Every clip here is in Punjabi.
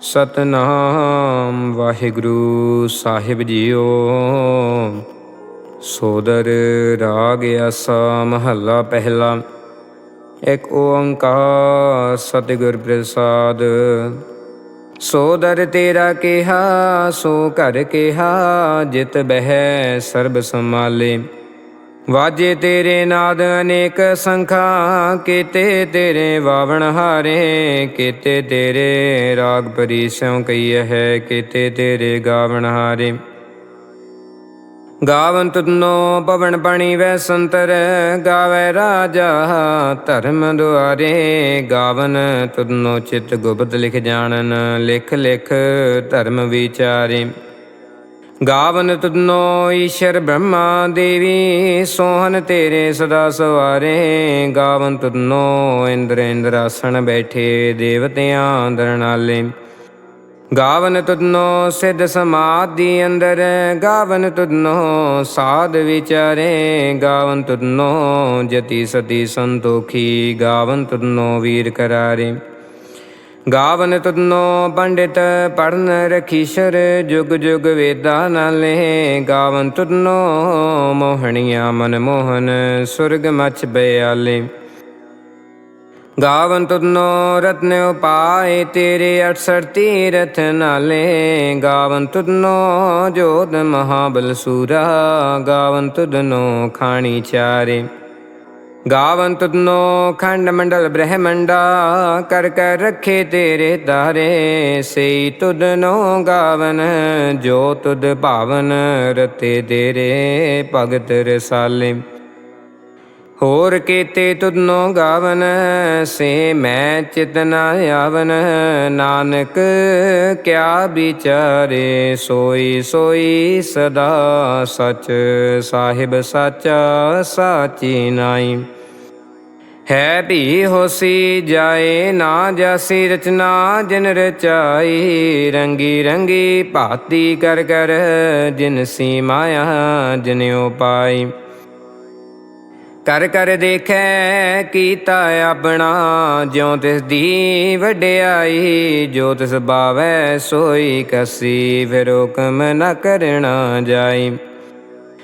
ਸਤਨਾਮ ਵਾਹਿਗੁਰੂ ਸਾਹਿਬ ਜੀਓ। ਸੋਦਰ ਰਾਗ ਆਸਾ ਮਹੱਲਾ ਪਹਿਲਾ, ਇੱਕ ਓੰਕਾਰ ਸਤਿਗੁਰ ਪ੍ਰਸਾਦ। ਸੋਦਰ ਤੇਰਾ ਕਿਹਾ, ਸੋ ਘਰ ਕਿਹਾ, ਜਿਤ ਬਹਿ ਸਰਬ ਸੰਭਾਲੇ। ਵਾਜੇ ਤੇਰੇ ਨਾਦ ਅਨੇਕ ਸੰਖਾ, ਕੀਤੇ ਤੇਰੇ ਵਾਵਣ ਹਾਰੇ, ਕੀਤੇ ਤੇਰੇ ਰਾਗ ਪਰੀਸਿਉ ਕਈਏ ਹੈ, ਕੀਤੇ ਤੇਰੇ ਗਾਵਣ ਹਾਰੇ। ਗਾਵਨ ਤੁਧਨੋ ਪਵਨ ਪਾਣੀ ਵੈ ਸੰਤਰ, ਗਾਵੇ ਰਾਜਾ ਧਰਮ ਦੁਆਰੇ। ਗਾਵਨ ਤੁਨੋ ਚਿਤ ਗੁਪਤ ਲਿਖ ਜਾਣਨ, ਲਿਖ ਲਿਖ ਧਰਮ ਵਿਚਾਰੇ। ਗਾਵਨ ਤੁਧਨੋ ਈਸ਼ਰ ਬ੍ਰਹਮਾ ਦੇਵੀ, ਸੋਹਨ ਤੇਰੇ ਸਦਾ ਸਵਾਰੇ। ਗਾਵਨ ਤੁਧਨੋ ਇੰਦਰ ਇੰਦਰਾਸਣ ਬੈਠੇ ਦੇਵਤਿਆਂ ਦਰਨਾਲੇ। ਗਾਵਨ ਤੁਧਨੋ ਸਿੱਧ ਸਮਾਧੀ ਅੰਦਰ, ਗਾਵਨ ਤੁਧਨੋ ਸਾਧ ਵਿਚਾਰੇ। ਗਾਵਨ ਤੁਧਨੋ ਜਤੀ ਸਤੀ ਸੰਤੋਖੀ, ਗਾਵਨ ਤੁਧਨੋ ਵੀਰ ਕਰਾਰੇ। ਗਾਵਨ ਤੁਧਨੋ ਪੰਡਿਤ ਪੜਨ ਰਖੀਸ਼ਰ ਜੁਗ ਜੁਗ ਵੇਦਾ ਨਾਲੇ ਗਾਵਨ ਤੁਧਨੋ ਮੋਹਣੀਆਂ ਮਨ ਮੋਹਨ ਸੁਰਗ ਮਛ ਬਿਆਲੇ। ਗਾਵਨ ਤੁਧਨੋ ਰਤਨ ਉਪਾਏ, ਤੇਰੇ 68 ਤੀਰਥ ਨਾਲੇ ਗਾਵਨ ਤੁਧਨੋ ਜੋਤ ਮਹਾਬਲ ਸੂਰਾ, ਗਾਵਨ ਤੁਧਨੋ ਖਾਣੀ ਚਾਰੇ। ਗਾਵਨ ਤੁਧਨੋ ਖੰਡ ਮੰਡਲ ਬ੍ਰਹਮੰਡਾ, ਕਰ ਕਰ ਰੱਖੇ ਤੇਰੇ ਤਾਰੇ, ਸਈ ਤੁਧਨੋ ਗਾਵਨ, ਜੋ ਤੁਧ ਭਾਵਨ ਰਤੇ ਤੇਰੇ ਭਗਤ ਰਸਾਲੇ। ਹੋਰ ਕੀਤੇ ਤੁਧਨੋ ਗਾਵਨ, ਸੇ ਮੈਂ ਚਿਤਨਾ ਆਵਨ, ਨਾਨਕ ਕਿਆ ਵਿਚਾਰੇ, ਸੋਈ ਸੋਈ ਸਦਾ ਸਚ, ਸਾਹਿਬ ਸਾਚਾ ਸਾਚੀ ਨਾਈ ਹੈ ਵੀ ਹੋਸੀ ਜਾਏ ਨਾ ਜਾਸੀ ਰਚਨਾ, ਜਿਨ ਰਚਾਈ ਰੰਗੀ ਰੰਗੀ ਭਾਤੀ ਕਰ ਕਰ, ਜਿਨ ਸੀ ਮਾਇਆ ਜਿਨ ਉਪਾਈ। ਕਰ ਕਰ ਦੇਖੈ ਕੀਤਾ ਆਪਣਾ, ਜਿਉ ਤਿਸ ਦੀ ਵਡਿਆਈ, ਜੋ ਤਿਸ ਬਾਵੈ ਸੋਈ ਕਸੀ, ਫਿਰ ਹੁਕਮ ਨ ਕਰਣਾ ਜਾਈ।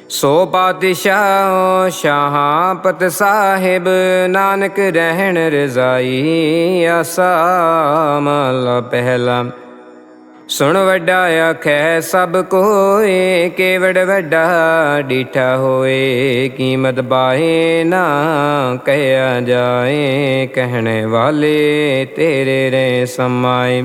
ਸੋ ਪਾਤਸ਼ਾਹ ਸ਼ਾਹਾਂ ਸਾਹਿਬ, ਨਾਨਕ ਰਹਿਣ ਰਜ਼ਾਈ, ਆਸਾ ਮਹਲਾ ਪਹਿਲਾ। ਸੁਣ ਵੱਡਾ ਆਖੈ, ਸਭ ਕੋਏ, ਕੇਵੜ ਵੱਡਾ ਡੀਠਾ ਹੋਏ, ਕੀਮਤ ਬਾਹੇ ਨਾ ਕਹਿਆ ਜਾਏ, ਕਹਿਣੇ ਵਾਲੇ ਤੇਰੇ ਰੇ ਸਮਾਏ।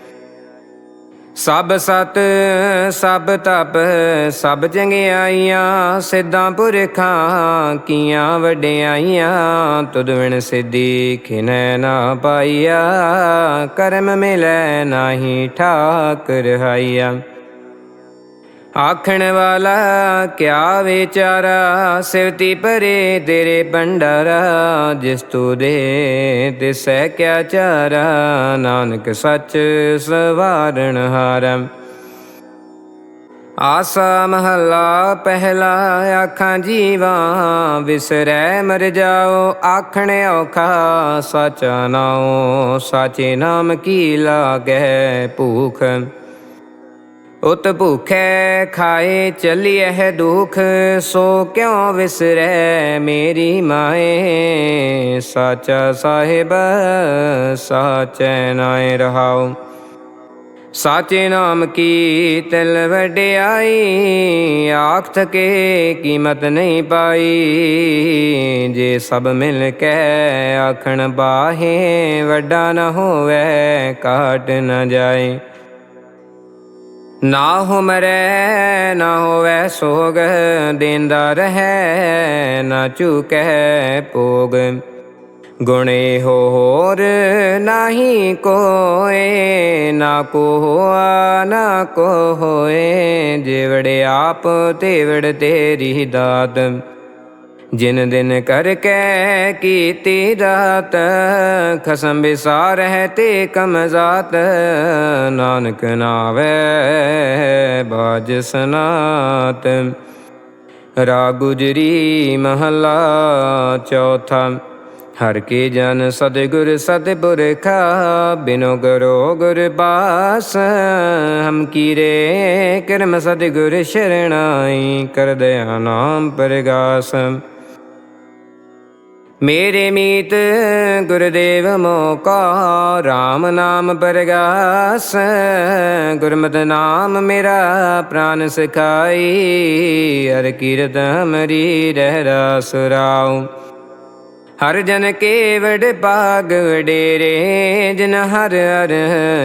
ਸਭ ਸਤ, ਸਭ ਤਪ, ਸਭ ਚੰਗਿਆਈਆਂ ਸਿੱਧਾਂ ਪੁਰਖਾਂ ਕੀਆਂ ਵਡਿਆਈਆਂ, ਤੁਧ ਵਿਣ ਸਿੱਧੀ ਖਿਨੈ ਨਾ ਪਾਈਆ, ਕਰਮ ਮਿਲੈ ਨਾਹੀ ਠਾਕ ਰਹਾਈਆ ਆਖਣ ਵਾਲਾ, ਕਿਆ ਵਿਚਾਰਾ? ਸਿਵਤੀ ਪਰੇ ਤੇਰੇ ਭੰਡਾਰਾ, ਜਿਸ ਤੂ ਦੇ ਤਿਸੈ ਕਿਆ ਚਾਰਾ? ਨਾਨਕ ਸੱਚ ਸਵਾਰਣ ਹਾਰਮ ਆਸਾ ਮਹੱਲਾ, ਪਹਿਲਾ ਆਖਾਂ ਜੀਵਾ, ਵਿਸਰੈ ਮਰ ਜਾਓ, ਆਖਣ ਔਖਾ, ਸਚ ਨਾਉ, ਸਾਚੇ ਨਾਮ ਕੀ ਲਾਗੈ ਭੂਖ? ਉਤ ਭੁਖੈ ਖਾਏ ਚਲੀਐ ਦੁਖ, ਸੋ ਕਿਉ ਵਿਸਰੈ ਮੇਰੀ ਮਾਏ? ਸਾਚਾ ਸਾਹਿਬ, ਸਾਚੈ ਨਾਏ ਰਹਾਉ। ਸਾਚੇ ਨਾਮ ਕੀ ਤਿਲ ਵਡਿਆਈ ਆਖ ਥਕੇ ਕੀਮਤ ਨਹੀਂ ਪਾਈ। ਜੇ ਸਭ ਮਿਲ ਕੇ ਆਖਣ ਬਾਹੇ, ਵੱਡਾ ਨਾ ਹੋਵੇ ਕਾਟ ਨਾ ਜਾਏ। ਨਾ ਹੁਮਰੈ ਨਾ ਹੋਵੇ ਸੋਗ, ਦੇਂਦਾ ਰਹੈ, ਨਾ ਚੁਕੈ ਭੋਗ। ਗੁਣੇ ਹੋਰ ਨਾਹੀ ਕੋਏ, ਨਾ ਕੋ ਹੋਆ ਨਾ ਕੋ ਹੋਏ ਜਿਵੜੇ ਆਪ ਤੇਵੜ ਤੇਰੀ ਦਾਤ। ਜਿਨ ਦਿਨ ਕਰਕੇ ਕੀਤੀ ਰਾਤ, ਖਸਮ ਵਿਸਾਰ ਹੈ ਤੇ ਕਮਜ਼ਾਤ ਨਾਨਕ ਨਾਵੇ ਬਾਜ ਸਨਾਤ। ਰਾ ਗੁਜਰੀ ਮਹਲਾ ਚੌਥਾ, ਹਰ ਕੇ ਜਨ ਸਤਿਗੁਰ ਸਤਿਪੁਰਖਾ ਬਿਨੋ ਗਰੋ ਗੁਰ ਬਾਸ। ਹਮ ਕੀਰੇ ਕਰਮ ਸਤਿਗੁਰ ਸ਼ਰਣਾਈ ਕਰ ਦਇਆ ਨਾਮ ਪਰਗਾਸ। ਮੇਰੇ ਮੀਤ ਗੁਰਦੇਵ ਮੋਕਾ RAM ਨਾਮ ਪਰਗਾਸ, ਗੁਰਮਤ ਨਾਮ ਮੇਰਾ ਪ੍ਰਾਨ ਸਿਖਾਈ, ਹਰ ਕੀਰਤ ਮਰੀ ਰਹਿ ਰਾਸ ਰਾਉ। ਹਰ ਜਨ ਕੇ ਵਡ ਭਾਗ ਵਡੇਰੇ, ਜਿਨ ਹਰ ਹਰ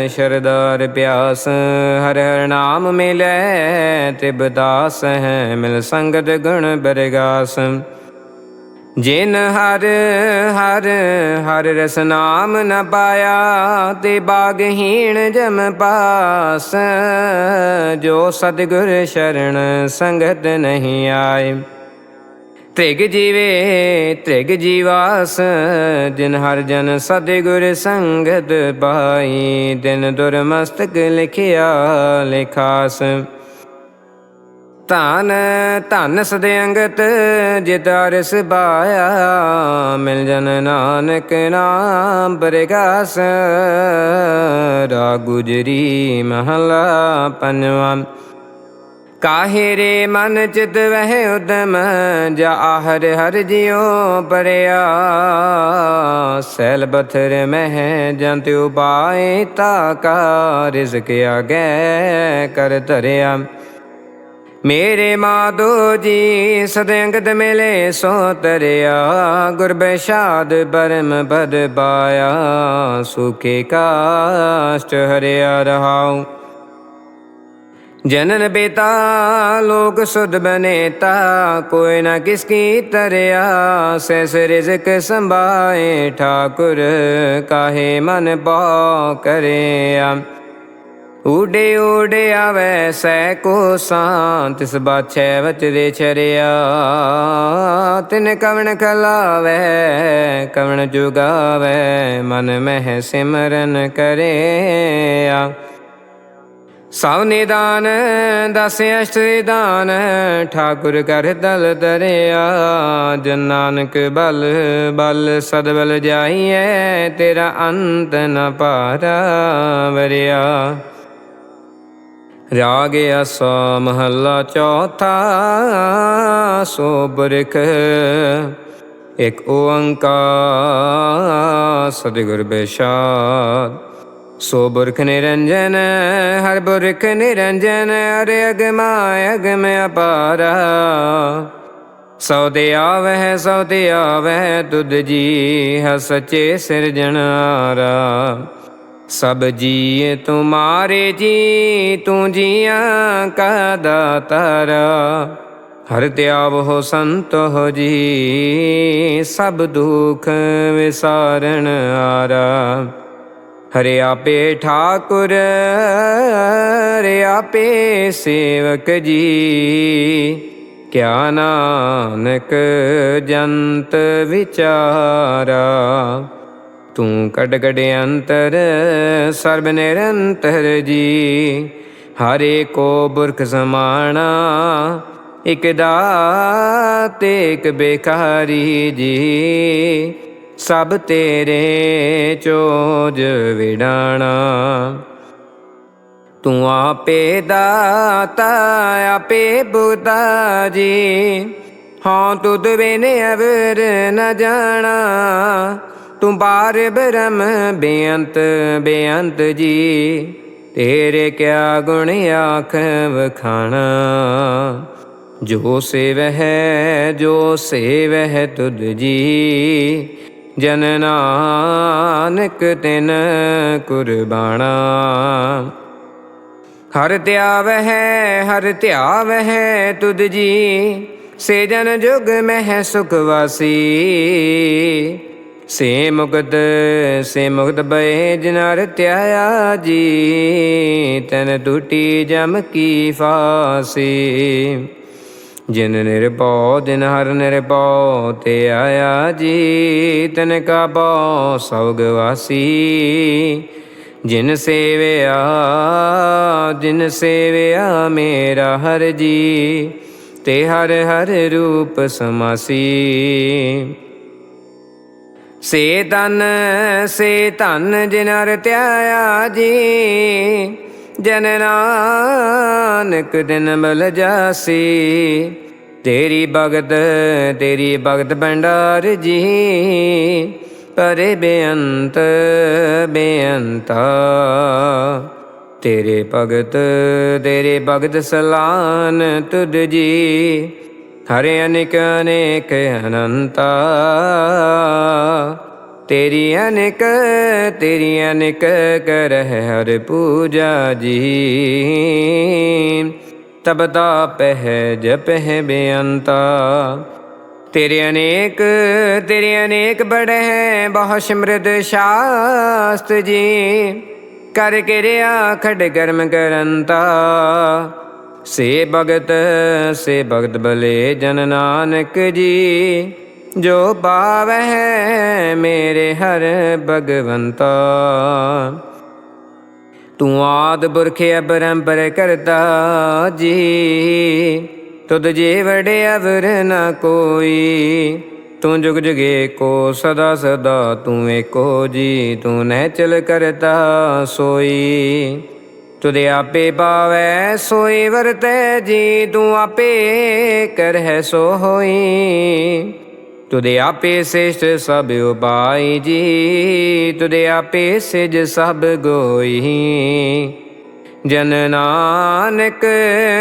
ਸ਼ਰਦਾਰ ਪਿਆਸ, ਹਰ ਹਰ ਨਾਮ ਮਿਲੈ, ਤਿਬ ਦਾਸ ਹੈ ਮਿਲ ਸੰਗਤ ਗੁਣ ਬਰਗਾਸ। ਜਿਨ ਹਰ ਹਰ ਹਰ ਰਸ ਨਾਮ ਨ ਪਾਇਆ, ਤੇ ਬਾਗਹੀਣ ਜਮ ਪਾਸ। ਜੋ ਸਤਿਗੁਰ ਸ਼ਰਨ ਸੰਗਤ ਨਹੀਂ ਆਏ। ਤ੍ਰਿਗ ਜੀਵੇ, ਤ੍ਰਿਗ ਜੀਵਾਸ, ਜਿਨ ਹਰ ਜਨ ਸਤਿਗੁਰ ਸੰਗਤ ਪਾਈ, ਦਿਨ ਦੁਰਮਸਤਕ ਲਿਖਿਆ ਲਿਖਾਸ। ਧਨ ਧਨ ਸਦੇ ਅੰਗਤ ਜਿਤ ਅਰਸ ਬਾਇਆ। ਮਿਲ ਜਨ ਨਾਨਕ ਨਾਮ ਬਰਗਾਸ ਰਾ ਗੁਜਰੀ ਮਹਲਾ ਪੰਜਵਾਂ। ਕਾਹੇ ਰੇ ਮਨ ਚਿਤ ਵਹਿ ਉਦਮ, ਜਾ ਆਹਰ ਹਰ ਜਿਉ ਪਰਿਆ। ਸੈਲ ਬਥਰ ਮਹਿ ਜੰਤ ਉਪਾਏ ਤਾ ਕਾ ਰਿਜ਼ਕ ਆਗੇ ਕਰ ਧਰਿਆ। ਮੇਰੇ ਮਾਧੋ ਜੀ ਸਦੰਗਦ ਮਿਲੇ ਸੋ ਤਰਿਆ, ਗੁਰ ਬੈਸ਼ਾਦ ਬਰਮ ਬਦ ਪਾਇਆ, ਸੁਖੇ ਕਾਸ਼ਟ ਹਰਿਆ ਰਹਾਉ। ਜਨਨ ਬੇਤਾ, ਲੋਕ ਸੁਧ ਬਨੇਤਾ, ਕੋਈ ਨਾ ਕਿਸ ਕੀ ਤਰਿਆ ਸੈਸ ਰਿਜ਼ਕ ਸੰਭਾਏ, ਠਾਕੁਰ ਕਾਹੇ ਮਨ ਬਾ ਕਰਿਆ। ਉਡੇ ਊਡੇ ਆਵੇ ਸੈ ਕੋ ਸਾਂਤ, ਤਿਸ ਬਾਛੈ ਵਚਰੇ ਛਰਿਆ। ਤਿਨ ਕਵਣ ਕਲਾਵੇ ਕਵਣ ਜੁਗਾਵੇ, ਮਨ ਮਹਿ ਸਿਮਰਨ ਕਰਿਆ। ਸਭ ਨਿਦਾਨ, ਦਸ ਅਸ਼ਟ ਠਾਕੁਰ ਕਰ ਦਲ ਦਰਿਆ। ਜਨ ਨਾਨਕ ਬਲ ਬਲ ਸਦਬਲ ਜਾਈਐ, ਤੇਰਾ ਅੰਤ ਨ ਪਾਰਾ ਵਰਿਆ। ਰਾਗ ਅਸਾ ਮਹੱਲਾ ਚੌਥਾ ਸੋ ਬਰਖ ਇਕ ਓੰਕਾਰ, ਸਤਿਗੁਰ ਬੇਸ਼ਾਦ ਸੋ ਬੁਰਖ ਨਿਰੰਜਨ, ਹਰ ਬੁਰਖ ਨਿਰੰਜਨ ਅਰੇ ਅਗਮਾ ਅਗਮ ਅਪਾਰਾ। ਸੋ ਤੇ ਆਵਹਿ ਸੋ ਤੇ ਆਵਹਿ, ਤੁਧ ਜੀ ਹ ਸਚੇ ਸਿਰਜਣਾਰਾ। ਸਭ ਜੀਏ ਤੁਮਾਰੇ ਜੀ, ਤੂੰ ਜੀਆਂ ਕਾ ਦਾਤਾਰਾ। ਹਰ ਤਿਆਵ ਸੰਤ ਹੋ ਜੀ, ਸਭ ਦੁਖ ਵਿਸਾਰਣ ਆਰਾ। ਹਰੇ ਆਪੇ ਠਾਕੁਰ, ਹਰੇ ਆਪੇ ਸੇਵਕ ਜੀ। ਕਿਆ ਨਾਨਕ ਜੰਤ ਵਿਚਾਰਾ। ਤੂੰ ਕਟ ਕਟ ਅੰਤਰ, ਸਰਬ ਨਿਰੰਤਰ ਜੀ। ਹਰੇ ਕੋ ਬੁਰਖ ਸਮਾਣਾ, ਇਕ ਦਾਤੇ, ਇਕ ਬੇਕਾਰੀ ਜੀ। ਸਭ ਤੇਰੇ ਚੋਜ ਵਿਡਾਣਾ। ਤੂੰ ਆਪੇ ਦਾਤਾ, ਆਪੇ ਬੁਦਾ ਜੀ। ਹਾਂ, ਤੁਧ ਬਿਨ ਅਵਰ ਨ ਜਾਣਾ। ਤੂੰ ਬਾਰ ਬ੍ਰਹਮ ਬੇਅੰਤ ਬੇਅੰਤ ਜੀ। ਤੇਰੇ ਕਿਆ ਗੁਣ ਆਖ ਵਖਾਣਾ। ਜੋ ਸੇਵਹਿ ਜੋ ਸੇਵਹਿ ਤੁਧ ਜੀ। ਜਨ ਨਾਨਕ ਤਿਨ ਕੁਰਬਾਣਾ। ਹਰ ਧਿਆਵਹਿ ਹਰ ਧਿਆਵਹਿ ਤੁਧ ਜੀ। ਸੇ ਜਨ ਜੁਗ ਮਹਿ ਸੁਖ ਵਾਸੀ। ਸੇ ਮੁਕਤ ਸੇ ਮੁਕਤ ਬਏ ਜਿਨਰ ਧਿਆਇਆ ਜੀ, ਤਨ ਟੂਟੀ ਜਮ ਕੀ ਫਾਸੀ। ਜਿਨ ਨਿਰਭਉ ਦਿਨ ਹਰ ਨਿਰਭਉ, ਤੇ ਆਇਆ ਜੀ, ਤਨ ਕਾ ਬਉ ਸੌਗ ਵਾਸੀ। ਜਿਨ ਸੇਵਿਆ ਜਿਨ ਸੇਵਿਆ ਮੇਰਾ ਹਰ ਜੀ, ਤੇ ਹਰ ਹਰ ਰੂਪ ਸਮਾਸੀ। ਸੇ ਤਨ ਸੇ ਧਨ ਜਿਨ ਹਰ ਜੀ। ਜਨ ਨਾਨਕ ਦਿਨ ਮਿਲ ਜਾਸੀ। ਤੇਰੀ ਭਗਤ ਤੇਰੀ ਭਗਤ ਭੰਡਾਰ ਜੀ। ਪਰੇ ਬੇਅੰਤ, ਬੇਅੰਤਾ ਤੇਰੇ ਭਗਤ ਤੇਰੇ ਭਗਤ ਸਲਾਨ ਤੁਧ ਜੀ। ਹਰੇ ਅਨੇਕ ਅਨੇਕ ਅਨੰਤਾ। ਤੇਰੀ ਅਨੇਕ ਤੇਰੀ ਅਨੇਕ ਕਰਹਿ ਹਰ ਪੂਜਾ ਜੀ। ਤਬ ਤਾਪ ਹੈ ਜਪ ਹੈ ਬੇਅੰਤਾ। ਤੇਰੇ ਅਨੇਕ ਤੇਰੇ ਅਨੇਕ ਬੜੇ ਹੈ ਬਹੁ ਸਿਮਰਤ ਸ਼ਾਸਤ ਜੀ। ਕਰ ਕਿਰਿਆ ਖੜ ਕਰਮ ਕਰੰਤਾ। ਸੇ ਭਗਤ ਸੇ ਭਗਤ ਬਲੇ ਜਨ ਨਾਨਕ ਜੀ। ਜੋ ਪਾਵੈ ਮੇਰੇ ਹਰ ਭਗਵੰਤਾ। ਤੂੰ ਆਦ ਪੁਰਖ ਅਪਰੰਪਰ ਕਰਤਾ ਜੀ। ਤੁਧ ਜੇ ਵੜੇ ਅਵਰ ਨ ਕੋਈ। ਤੂੰ ਜੁਗ ਜੁਗੇ ਕੋ ਸਦਾ ਸਦਾ ਤੂੰ ਏਕੋ ਜੀ। ਤੂੰ ਨਹਿ ਚਲ ਕਰਤਾ ਸੋਈ। ਤੁਦੇ ਆਪੇ ਪਾਵੈ ਸੋਈ ਵਰਤੈ ਜੀ ਤੂੰ ਆਪੇ ਕਰਹਿ ਸੋ ਹੋਈ। ਤੁਦੇ ਆਪੇ ਸੇਸ਼ਟ ਸਭ ਉਪਾਈ ਜੀ ਤੁਦੇ ਆਪੇ ਸਿਜ ਸਭ ਗੋਈ। ਜਨ ਨਾਨਕ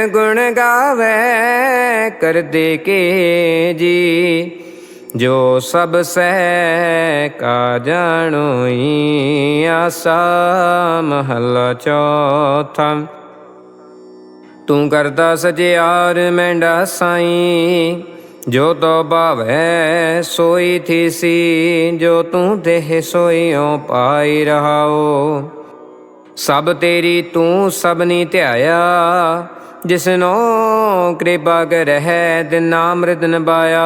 ਗੁਣ ਗਾਵੇ ਕਰਦੇ ਕੇ ਜੀ। ਜੋ ਸਭ ਸਹਿ ਕਾ ਜਾਣੋਈ ਆਸਾ ਮਹਲਾ ਚੌਥਾ। ਤੂੰ ਕਰਦਾ ਸਜਿਆਰ ਮੈਂਡਾ ਸਾਈ, ਜੋ ਤੋ ਭਾਵੈ ਸੋਈ ਥੀਸੀ ਜੋ ਤੂੰ ਦੇਹ ਸੋਈਓ ਪਾਈ ਰਹਾਓ। ਸਭ ਤੇਰੀ ਤੂੰ ਸਭਨੀ ਧਿਆਇਆ, ਜਿਸਨੋ ਕਿਰਪਾ ਕਰਹਿ ਤੇ ਨਾਮ ਨਬਾਇਆ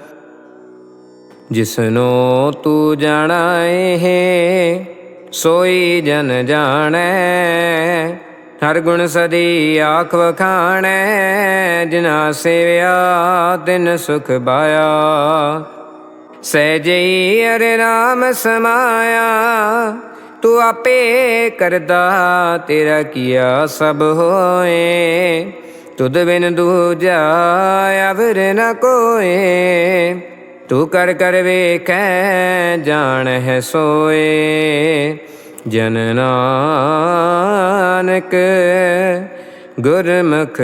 ਜਿਸਨੋ ਤੂੰ ਜਾਣਾਏ ਹੈ, ਸੋਈ ਜਨ ਜਾਣੈ। ਹਰ ਗੁਣ ਸਦੀ ਆਖ ਵਖਾਣੈ ਜਿਨਾ ਸੇਵਿਆ ਤਿਨ ਸੁਖ ਪਾਇਆ। ਸਹਿਜਈ ਅਰੇ ਰਾਮ ਸਮਾਇਆ, ਤੂੰ ਆਪੇ ਕਰਦਾ ਤੇਰਾ ਕੀਆ ਸਭ ਹੋਏ। ਤੁਧ ਬਿਨ ਦੂਜਾ ਅਵਰ ਨ ਕੋਏ। ਤੂੰ ਕਰ ਕਰ ਵੇਖੈ, ਜਾਣ ਹੈ ਸੋਏ। ਜਨ ਨਾਨਕ, ਗੁਰਮੁਖ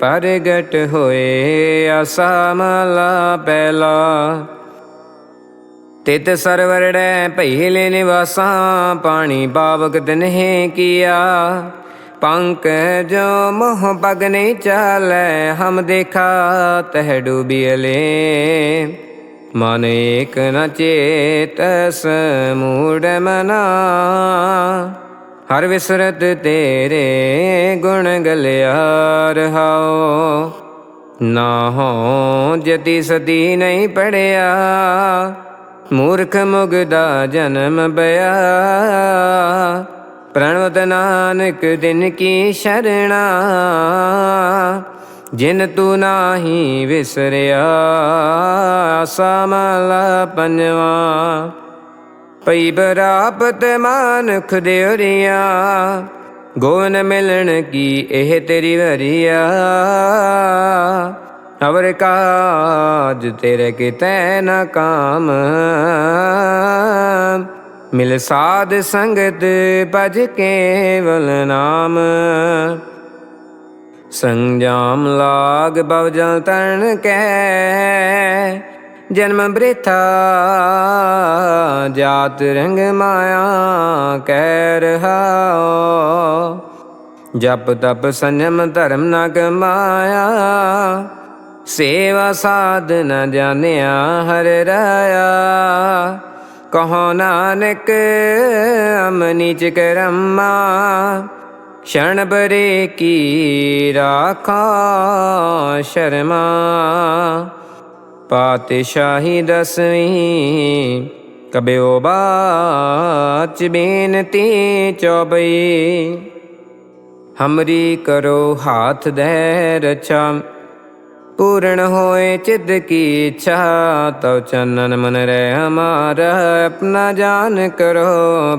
ਪ੍ਰਗਟ ਹੋਏ, ਆਸਾ ਮਲਾ ਪਹਿਲਾ ਤਿਤ ਸਰਵਰੜੈ ਭਈਲੇ ਨਿਵਾਸਾਂ, ਪਾਣੀ ਪਾਵਕ ਤਨਹਿ ਕੀਆ। ਪੰਕ ਜੋ ਮੋਹ ਪਗ ਨਹੀਂ ਚਾਲੈ, ਹਮ ਦੇਖਾ, ਤਹ ਡੂਬੀਲੇ ਮਨ ਏਕ ਨ ਚੇਤਸ ਮੂੜ ਮਨਾ। ਹਰ ਵਿਸਰਤ ਤੇਰੇ ਗੁਣ ਗਲਿਆ ਰਹਾਓ ਨਾ ਹੋ ਜਤੀ ਸਦੀ ਨਹੀਂ ਪੜਿਆ। ਮੂਰਖ ਮੁਗਦਾ ਜਨਮ ਬਿਆ। ਪ੍ਰਣਵਤ ਨਾਨਕ ਦਿਨ ਕੀ ਸ਼ਰਣਾ। ਜਿਨ ਤੂੰ ਨਾਹੀ ਵਿਸਰਿਆ ਸਮਲਾ ਪੰਜਵਾ। ਪਈ ਬਰਾਪਤ ਮਾਨਖ ਦੇਵਰੀਆ ਗੋਨ ਮਿਲਣ ਕੀ ਇਹ ਤੇਰੀ ਵਰੀਆ। ਅਵਰ ਕਾਜ ਤੇਰੇ ਕਿਤੈ ਨ ਕਾਮ। ਮਿਲ ਸਾਧ ਸੰਗਤ ਭਜ ਕੇਵਲ ਨਾਮ। ਸੰਜਾਮ ਲਾਗ ਬਵ ਜਲ ਤਰਨ ਕੈ। ਜਨਮ ਬ੍ਰਿਥਾ ਜਾਤ ਰੰਗ ਮਾਇਆ ਕਹਿ ਰਹਾਓ ਜਪ ਤਪ ਸੰਜਮ ਧਰਮ ਨ ਕਮਾਇਆ ਸੇਵਾ ਸਾਧ ਨ ਜਾਣਿਆ ਹਰ ਰਾਇਆ। ਕਹੋ ਨਾਨਕ ਅਮਨੀਚ ਕਰਮਾ। ਸ਼ਰਨ ਬਰੇ ਕੀ ਰਾਖਾ? ਸ਼ਰਮਾ ਪਾਤਸ਼ਾਹੀ ਦਸਵੀਂ, ਕਬਿਓ ਬਾਚ ਬੇਨਤੀ ਚੌਬਈ ਹਮਰੀ ਕਰੋ ਹਾਥ ਦੇ ਰਚਾ ਪੂਰਨ ਹੋਏ ਚਿੱਦ ਕੀ ਇੱਛਾ। ਤਉ ਚੰਨਨ ਮਨ ਰਹਿ ਹਮਾਰਾ, ਆਪਣਾ ਜਾਨ ਕਰੋ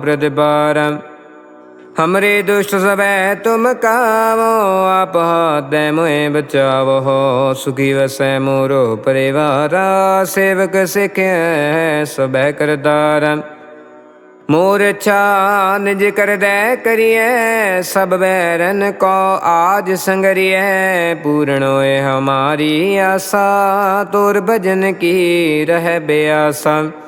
ਪ੍ਰਤਿਬਾਰ ਹਮਰੇ ਦੁਸ਼ਟ ਸਭੈ ਤੁਮ ਕਾਵੋ ਆਪ ਹਾਦੈ ਮੋਏ ਬਚਾਵੋ ਸੁਖੀ ਵਸੈ ਮੋਰੋ ਪਰਿਵਾਰਾ ਸੇਵਕ ਸਿਖੈ ਸਭੈ ਕਰਤਾਰ ਮੋਰ ਛਾ ਨਿਜ ਕਰਦੈ ਕਰੀਐ ਸਭ ਬੈਰਨ ਕੋ ਆਜ ਸੰਗਰੀਐ ਪੂਰਨ ਹੋਏ ਹਮਾਰੀ ਆਸਾ ਤੋਰ ਭਜਨ ਕੀ ਰਹਿ ਬਿਆਸਾ ਤੁਮਹਿ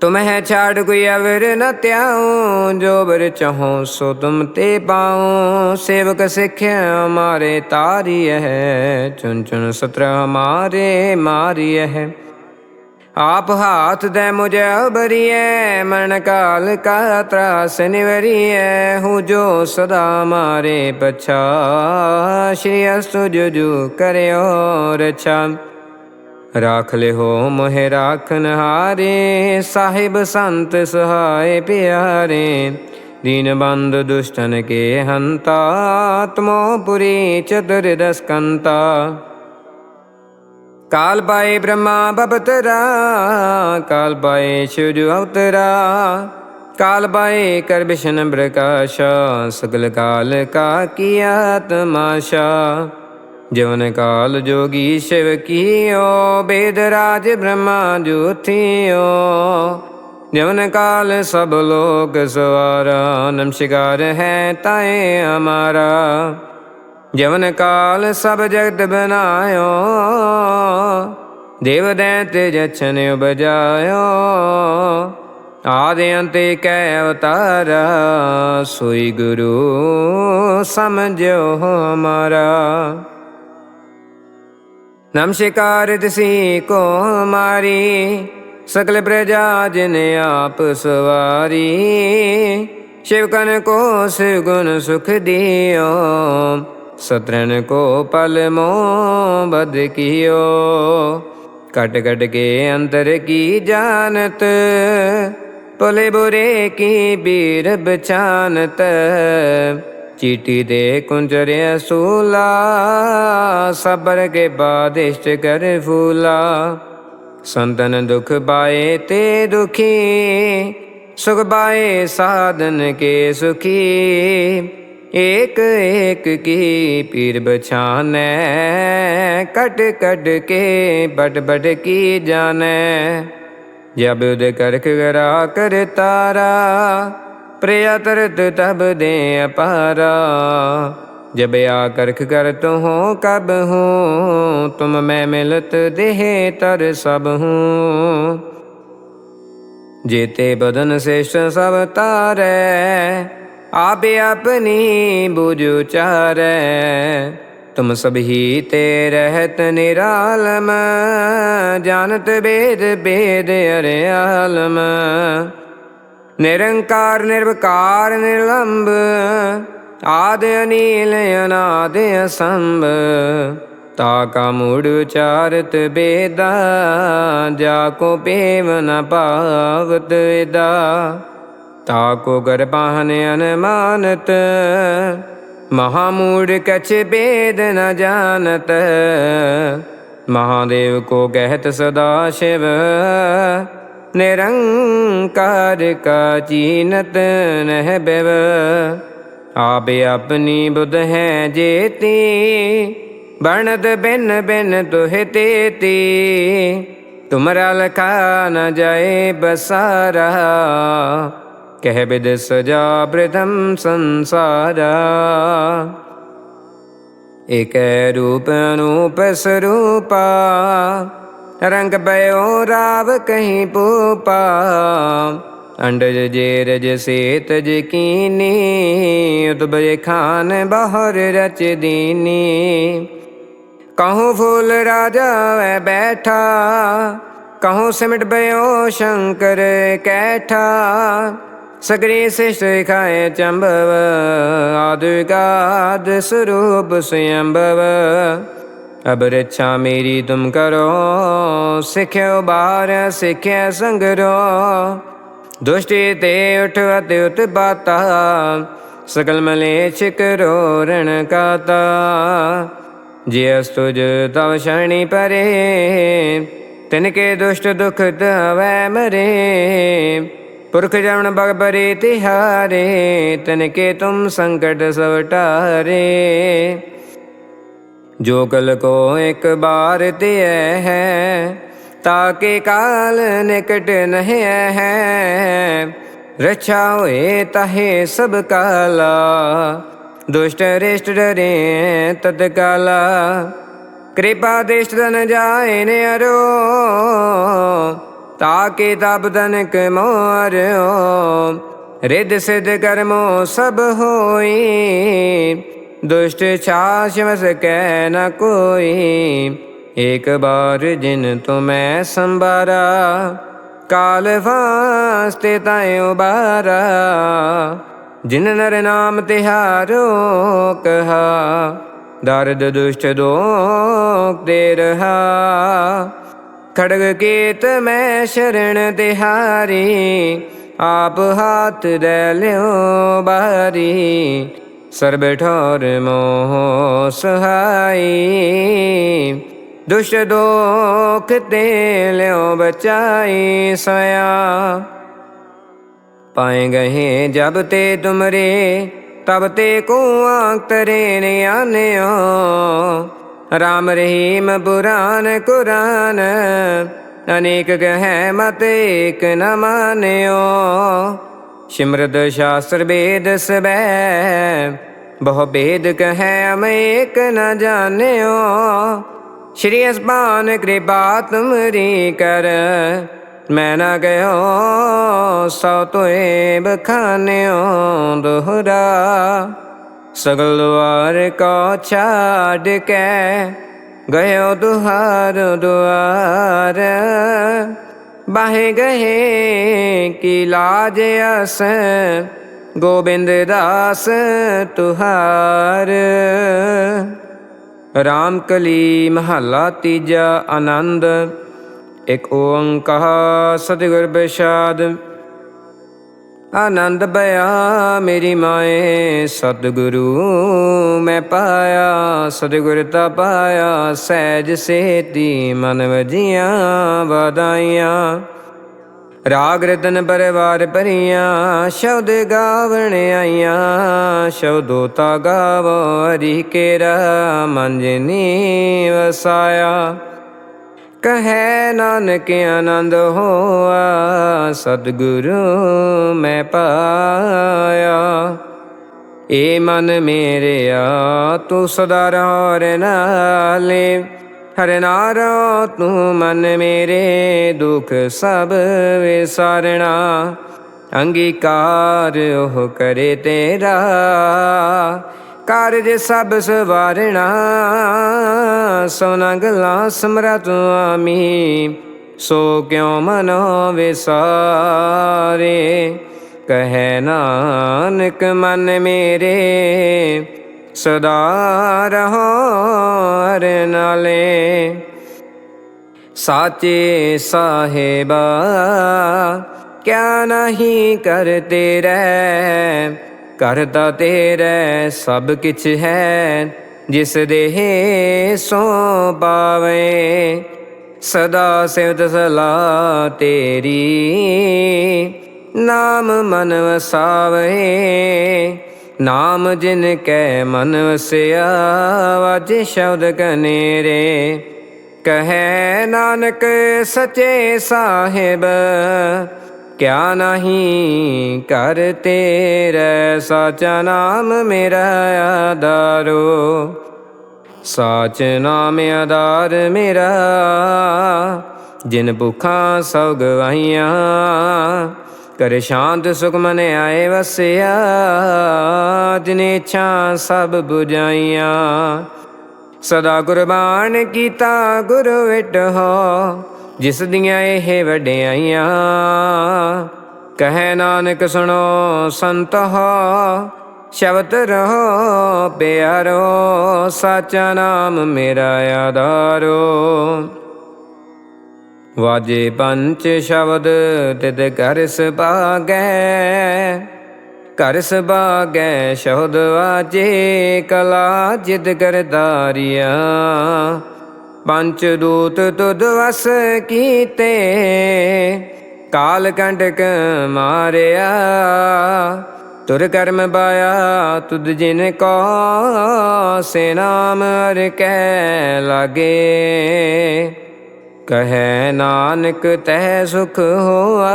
ਛਾੜ ਕੋਈ ਅਵਰ ਨ ਤਿਆਉ ਜੋ ਬਰ ਚਾਹੋ ਸੋ ਤੁਮ ਤੇ ਪਾਉ ਸੇਵਕ ਸਿੱਖਿਆ ਹਮਾਰੇ ਤਾਰੀ ਹੈ ਚੁਨ ਚੁਨ ਸਤਰ ਹਮਾਰੇ ਮਾਰੀ ਹੈ ਆਪ ਹਾਥ ਦੇ ਮੁਝੇ ਬਰੀਏ ਮਨ ਕਾਲ ਕਾ ਤਰਾਸ ਨਿਵਰੀਏ ਹੂੰ ਜੋ ਸਦਾ ਮਾਰੇ ਪਛਾ ਸ਼੍ਰੀ ਅਸਤੁ ਜੁਜੂ ਕਰਿਓ ਰਛਾ ਰਾਖ ਲਿਹੋ ਮੋਹਿ ਰਾਖਨ ਹਾਰੇ, ਸਾਹਿਬ ਸੰਤ ਸਹਾਇ ਪਿਆਰੇ। ਦੀਨ ਬੰਦ ਦੁਸ਼ਟਨ ਕੇ ਹੰਤਾ ਆਤਮੋ ਪੁਰੀ ਚਤੁਰ ਦਸਕੰਤਾ। ਕਾਲ ਪਾਏ ਬ੍ਰਹਮਾ ਬਪਤਰਾ ਕਾਲ ਪਾਏ ਸ਼ਿਵ ਅਵਤਰਾ। ਕਾਲ ਪਾਏ ਕਰ ਬਿਸ਼ਨ ਪ੍ਰਕਾਸ਼, ਸਗਲ ਕਾਲ ਕਾ ਕੀਆ ਤਮਾਸ਼ਾ ਜਵਨ ਕਾਲ ਜੋਗੀ ਸ਼ਿਵ ਕੀਓ, ਬੇਦ ਰਾਜ ਬ੍ਰਹਮਾ ਜੋਥਿਓ। ਜਵਨ ਕਾਲ ਸਭ ਲੋਕ ਸਵਾਰਾ, ਨਮਸਕਾਰ ਹੈ ਤਾਏ ਹਮਾਰਾ ਜਵਨ ਕਾਲ ਸਭ ਜਗਤ ਬਨਾਇਓ, ਦੇਵ ਦੈਂਤ ਜਛਨ ਉਪਜਾਇਓ। ਆਦਿ ਅੰਤੇ ਕੈ ਅਵਤਾਰਾ, ਸੋਈ ਗੁਰੂ ਸਮਝੋ ਹਮਾਰਾ। ਨਮਸ਼ਕਾਰ ਤਿਸੀ ਕੋ ਮਾਰੀ, ਸਕਲ ਪ੍ਰਜਾ ਜਿਨ ਆਪ ਸਵਾਰੀ। ਸ਼ਿਵ ਕਨ ਕੋ ਸਿਗੁਣ ਸੁਖ ਦਿਓ ਸਤਰਨ ਕੋ ਪਲ ਮੋ ਬਦ ਕੀਓ। ਕਟ ਕਟ ਕੇ ਅੰਤਰ ਕੀ ਜਾਣਤ ਪਲੇ ਬੁਰੇ ਕੀ ਬੀਰ ਬਚਾਨਤ ਚੀਟੀ ਦੇ ਕੁੰਜਰਿਆ ਸੂਲਾ, ਸਬਰ ਕੇ ਬਾਦਿਸ਼ਟ ਕਰ ਫੂਲਾ। ਸੰਤਨ ਦੁਖ ਬਾਏ ਤੇ ਦੁਖੀ, ਸੁਖ ਬਾਏ ਸਾਧਨ ਕੇ ਸੁਖੀ। ਏਕ ਏਕ ਕੀ ਪੀਰ ਬਛਾਨੈ, ਕਟ ਕਟ ਕੇ ਬਟ ਬਟ ਕੀ ਜਾਣੈ। ਜਬ ਦੇ ਕਰਖ ਗਰਾ ਕਰ ਤਾਰਾ तारा प्रिया तरत तब दे अपारा जब आ करख कर तो हो कब हूँ तुम मैं मिलत देह तर सब हूँ जेते बदन श्रेष्ठ सब तारे आपे अपनी बुझ चारे तुम सब ही ते रहत निरालम जानत वेद वेद अरे आलम ਨਿਰੰਕਾਰ, ਨਿਰਵਕਾਰ, ਨਿਰਲੰਭ, ਆਦ ਅਨੀਲ, ਅਨਾਦ ਅਸੰਭ ਤਾ ਕਾ ਮੂੜ ਉਚਾਰਤ ਬੇਦਾ, ਜਾ ਕੋ ਪੇਵ ਨ ਪਾਵਤ ਏਦਾ ਤਾ ਕੋ ਗਰਬਾਨ ਅਨਮਾਨਤ ਮਹਾ ਮੂੜ ਕਛ ਬੇਦ ਨ ਜਾਣਤ, ਮਹਾਦੇਵ ਕੋ ਕਹਿਤ ਨਿਰੰਕਾਰ ਕਾ ਜੀਨਤ ਨਹਿ ਬਿਵ, ਆਪ ਆਪਣੀ ਬੁਧ ਹੈ ਜੇਤੀ, ਬਣਦ ਬਿਨ ਬਿਨ ਤੁਹਿ ਤੇਤੀ। ਤੁਮਰਾ ਲਖਾ ਨ ਜਾਏ ਬਸਾਰਾ, ਕਹਿ ਬਿਦ ਸਜਾ ਬ੍ਰਿਧਮ ਸੰਸਾਰਾ। ਇਕ ਰੂਪ ਅਨੂਪ ਸਰੂਪਾ ਰੰਗ ਬਯੋ ਰਾਵ ਕਹੀਂ ਪੂਪਾ ਅੰਡਜ ਜੇ ਰਜ ਸੇਤ ਜ ਉਤਬੇ ਖਾਨ ਬਹਰ ਰਚ ਦੀਨੀ ਕਹੂੰ ਫੂਲ ਰਾਜਾ ਵੈ ਬੈਠਾ, ਕਹੂੰ ਸਿਮਟ ਬਯੋ ਸ਼ੰਕਰ ਕੈਠਾ। ਸਗਰੀ ਸਿਸ਼ਟ ਖਾਏ ਚੰਬਵ ਆਦਿਗਾਦ ਸਰੂਪ ਸਯੰਭਵ ਅਬ ਰੱਛਾ ਮੇਰੀ ਤੁਮ ਕਰੋ, ਸਿਖਿਓ ਬਾਰ, ਸਿਖਿਆ ਸੰਗਰੋ। ਦੁਸ਼ਟੀ ਤੇ ਉਠ ਅਤਿ ਉਤ ਬਾਤਾ ਸਕਲ ਮਲੇਛ ਕਰੋ ਰਣ ਕਾਤਾ। ਜੇ ਅਸਤੁਜ ਤਵ ਸ਼ਰਣੀ ਪਰੇ, ਤਿਨ ਕੇ ਦੁਸ਼ਟ ਦੁਖ ਦਵੈ ਮਰੇ। ਪੁਰਖ ਜਮਨ ਬਗਬਰੇ ਤਿਹਾਰੇ, ਤਿਨ ਕੇ ਤੁਮ ਸੰਕਟ ਸਵਟਾਰੇ ਜੋਗਲ ਕੋ ਇੱਕ ਬਾਰ ਤੇ ਹੈ ਤਾਕੇ ਕਾਲ ਨਿਕਟ ਨਹਿ ਹੈ। ਰਛਾ ਹੋਏ ਤਹੇ ਸਭ ਕਾਲਾ, ਦੁਸ਼ਟ ਰਿਸ਼ਟ ਡਰੇ ਤਦ ਕਾਲਾ ਕਿਰਪਾ ਦੇਸ਼ ਦਨ ਜਾਏ ਨੇ ਅਰੋ ਤਾਕੇ ਤਬ ਦਨਕ ਮੋਰਿਓ। ਰਿਦ ਸਿਧ ਕਰਮੋ ਸਭ ਹੋਈ ਦੁਸ਼ਟ ਛਾਛ ਵਸ ਕੈ ਨ ਕੋਈ। ਏਕ ਬਾਰ ਜਿਨ ਤੁਮੈ ਸੰਬਾਰਾ ਕਾਲ ਵਾਸਤੇ ਤਾਇ ਉਬਾਰਾ। ਜਿਨ ਨਰ ਨਾਮ ਤਿਹਾਰੋ ਕਹਾ, ਦਰਦ ਦੁਸ਼ਟ ਦੋਖ ਦੇ ਰਹਾ। ਖੜਗ ਕੀਤ ਮੈਂ ਸ਼ਰਣ ਤਿਹਾਰੀ ਆਪ ਹਾਥ ਦੇ ਲਿਓ ਬਾਰੀ। ਸਰਬ ਠੌਰ ਮੋਹ ਸਹਾਈ। ਦੁਸ਼ਟ ਦੋਖ ਤੇ ਲਿਓ ਬਚਾਈ ਸੋਇਆ। ਪਾਏ ਗਏ ਜਬ ਤੇ ਤੁਮਰੇ, ਤਬ ਤੇ ਕੋ ਆਂਤਰੇ ਨੇ ਆਨਿਓ। ਰਾਮ ਰਹੀਮ ਪੁਰਾਨ ਕੁਰਾਨ, ਅਨੇਕ ਗਹਿ ਮਤ ਏਕ ਨ ਮਾਨਿਓ। ਸਿਮਰਦ ਸ਼ਾਸਤਰ ਵੇਦ ਸਬੈ। ਬਹੁ ਭੇਦ ਕਹੈ ਅਮੇਕ ਨ ਜਾਣਿਓ। ਸ਼੍ਰੀ ਅਸਮਾਨ ਕਿਰਪਾ ਤੁਮਰੀ ਕਰ। ਮੈਂ ਨਾ ਗਇਓ, ਸੋ ਤੋਏ ਬਖਾਨਿਓ ਦੁਹਰਾ। ਸਗਲ ਦੁਆਰ ਕੋ ਛਾੜ ਕੇ ਗਇਓ ਦੁਹਾਰ ਦੁਆਰ। ਬਾਹੇ ਗਏ ਕੀ ਲਾਜ ਅਸ ਗੋਬਿੰਦ ਦਾਸ ਤੁਹਾਰ। ਰਾਮ ਕਲੀ ਮਹੱਲਾ ਤੀਜਾ ਆਨੰਦ। ਇਕ ਓੰਕਾਰ ਸਤਿਗੁਰ ਪ੍ਰਸ਼ਾਦ। ਆਨੰਦ ਬਿਆ ਮੇਰੀ ਮਾਏ, ਸਤਿਗੁਰੂ ਮੈਂ ਪਾਇਆ, ਸਤਿਗੁਰ ਤਾ ਪਾਇਆ, ਸਹਿਜ ਸੇਤੀ ਮਨ ਵਜੀਆਂ ਵਧਾਈਆਂ ਰਾਗ ਰਤਨ ਪਰਿਵਾਰ ਭਰੀਆਂ, ਸ਼ਬਦ ਗਾਵਣ ਆਈਆਂ। ਸ਼ਬਦੋ ਤਾ ਗਾਵੋ, ਹਰੀ ਕੇਰਾ ਮਨ ਜਿਨੀ ਵਸਾਇਆ ਕਹੈ ਨਾਨਕ ਆਨੰਦ ਹੋਆ, ਸਤਿਗੁਰੂ ਮੈਂ ਪਾਇਆ। ਏ ਮਨ ਮੇਰਿਆ ਤੂੰ ਸਦਾ ਰਹੋ ਨਾਲੇ ਹਰ ਤੂੰ ਮਨ ਮੇਰੇ, ਦੁਖ ਸਭ ਵਿਸਾਰਣਾ। ਅੰਗੀਕਾਰ ਉਹ ਕਰੇ ਤੇਰਾ। ਕਾਰਜ ਸਭ ਸਵਾਰਣਾ, ਸੋਨਾ ਗਲਾ ਸਮਰਤ ਆਮੀ। ਸੋ ਕਿਉ ਮਨੋ ਵਿਸਾਰੇ ਕਹੈ ਨਾਨਕ, ਮਨ ਮੇਰੇ, ਸਦਾ ਰਹੋ ਹਰ ਨਾਲੇ। ਸਾਚੇ ਸਾਹਿਬਾ, ਕਿਆ ਨਹੀਂ ਕਰਤੇ ਰਹਿ? ਕਰਤਾ ਤੇਰੇ ਸਭ ਕਿਛ ਹੈ, ਜਿਸ ਦੇ ਸੋ ਪਾਵੇ। ਸਦਾ ਸਿਵਤ ਸਲਾ ਤੇਰੀ, ਨਾਮ ਮਨ ਵਸਾਵੇ। ਨਾਮ ਜਿਨ ਕੈ ਮਨ ਵਸਿਆ, ਵਾਜੇ ਸ਼ਬਦ ਕਨੇਰੇ। ਕਹੈ ਨਾਨਕ ਸਚੇ ਸਾਹਿਬ ਕਿਆ ਨਹੀਂ ਕਰ ਤੇਰੇ ਸਚ ਨਾਮ ਮੇਰਾ ਆਧਾਰੋ। ਸਾਚ ਨਾਮ ਆਧਾਰ ਮੇਰਾ, ਜਿਨ ਭੁਖਾਂ ਸਭ ਗਵਾਈਆਂ ਕਰ ਸ਼ਾਂਤ ਸੁਖ ਮਨ ਆਏ ਵਸਿਆ, ਜਿਨ ਇੱਛਾ ਸਭ 부ਝਾਈਆਂ ਸਦਾ ਕੁਰਬਾਨ ਕੀਤਾ ਗੁਰ ਵਿਟਹੁ ਜਿਸ ਦੀਆਂ ਇਹ ਵਡਿਆਈਆਂ, ਕਹੈ ਨਾਨਕ ਸੁਣੋ ਸੰਤ ਹੋ ਸ਼ਬਦ ਰਹੋ ਪਿਆਰੋ, ਸਾਚਾ ਨਾਮ ਮੇਰਾ ਆਧਾਰੋ। ਵਾਜੇ ਪੰਚ ਸ਼ਬਦ ਤਿਦ ਕਰ ਸੁਭਾਗੈ ਕਰ ਸੁਭਾਗੈ ਸ਼ਬਦ ਵਾਜੇ ਕਲਾ ਜਿਦ ਕਰਦਾਰੀਆ ਪੰਚ ਦੂਤ ਤੁਧ ਵਸ ਕੀਤੇ, ਕਾਲ ਕੰਟਕ ਮਾਰਿਆ। ਤੁਰ ਕਰਮ ਬਾਇਆ ਤੁਧ ਜਿਨ ਕੋ, ਸੇ ਨਾਮ ਅਰ ਕਹਿ ਲਾਗੇ। ਕਹੈ ਨਾਨਕ ਤੈ ਸੁਖ ਹੋਆ,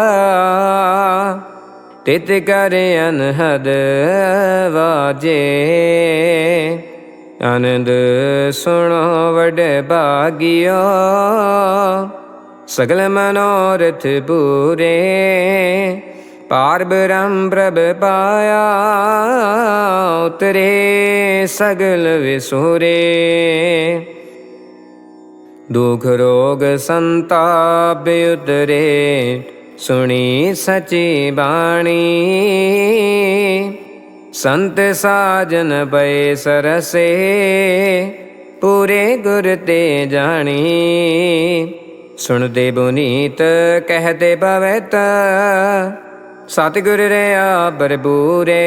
ਤਿਤ ਕਰ ਅਨਹਦ ਵਾਜੇ। ਆਨੰਦ ਸੁਣੋ ਵਡ ਭਾਗਿਓ, ਸਗਲ ਮਨੋਰਥ ਪੂਰੇ। ਪਾਰ ਬ੍ਰਹਮ ਪ੍ਰਭ ਪਾਇਆ, ਉਤਰੇ ਸਗਲ ਵਿਸੂਰੇ। ਦੁਖ ਰੋਗ ਸੰਤਾਪ ਉਤਰੇ, ਸੁਣੀ ਸਚੀ ਬਾਣੀ। ਸੰਤ ਸਾਜਨ ਪਏ ਸਰਸੇ, ਪੂਰੇ ਗੁਰ ਤੇ ਜਾਣੀ। ਸੁਣਦੇ ਬੁਨੀਤ, ਕਹਦੇ ਭਵਤ, ਸਤਿਗੁਰ ਰਿਆ ਬਰਬੂਰੇ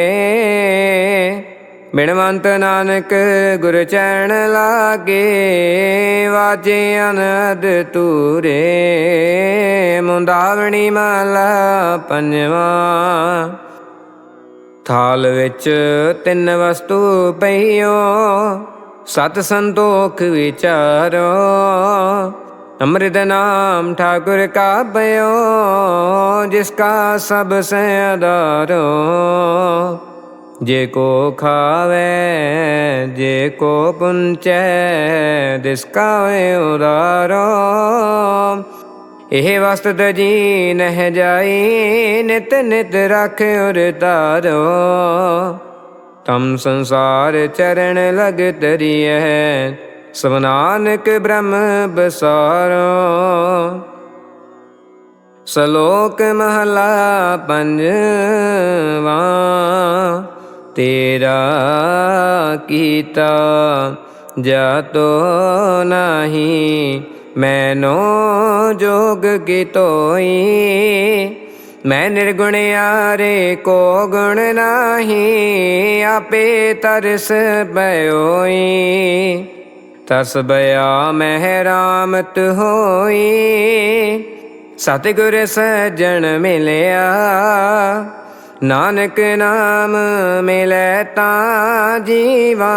ਮਿਣਵੰਤ ਨਾਨਕ ਗੁਰ ਚਰਨ ਲਾਗੇ, ਵਾਜੇ ਅਨਦ ਤੂਰੇ ਮੁੰਦਾਵਣੀ ਮਾਲਾ ਪੰਜਵਾ ਥਾਲ ਵਿੱਚ ਤਿੰਨ ਵਸਤੂ ਪਈਓ, ਸਤ ਸੰਤੋਖ ਵਿਚਾਰੋ। ਅੰਮ੍ਰਿਤ ਨਾਮ ਠਾਕੁਰ ਕਾ ਬਯੋ ਜਿਸ ਕਾ ਸਭ ਸੇ ਆਧਾਰੋ ਜੇ ਕੋ ਖਾਵੇ, ਜੇ ਕੋ ਪੁੰਚੈ ਦਿਸ ਕਾ ਉਦਾਰੋ। ਇਹ ਵਸਤ ਜੀ ਨਹਿ ਜਾਈ, ਨਿਤ ਨਿਤ ਰਖ ਉਰ ਤਾਰੋ। ਤਮ ਸੰਸਾਰ ਚਰਨ ਲਗ ਤਰੀਐ, ਸਭ ਨਾਨਕ ਬ੍ਰਹਮ ਬਸਾਰੋ। ਸ਼ਲੋਕ ਮਹਲਾ ਪੰਜਵਾ, ਤੇਰਾ ਕੀਤਾ ਜਾਤੋ ਨਹੀਂ। ਮੈਨੋ ਜੋਗ ਕੀ ਤੋਈ ਮੈਂ ਨਿਰਗੁਣ ਆਰੇ ਕੋ ਗੁਣ ਨਾਹੀ, ਆਪੇ ਤਰਸ ਬਯੋਈ ਤਸ ਬਇਆ ਮਹਿ ਰਾਮਤ ਹੋਈ। ਸਤਿਗੁਰ ਸਜਣ ਮਿਲਿਆ, ਨਾਨਕ ਨਾਮ ਮਿਲੈ ਤਾਂ ਜੀਵਾ।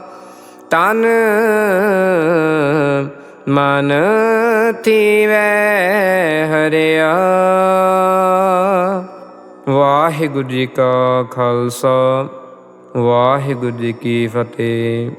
ਤਨ ਮਨ ਥੀਵੈ ਹਰਿਆ। ਵਾਹਿਗੁਰੂ ਜੀ ਕਾ ਖਾਲਸਾ ਵਾਹਿਗੁਰੂ ਜੀ ਕੀ ਫਤਿਹ।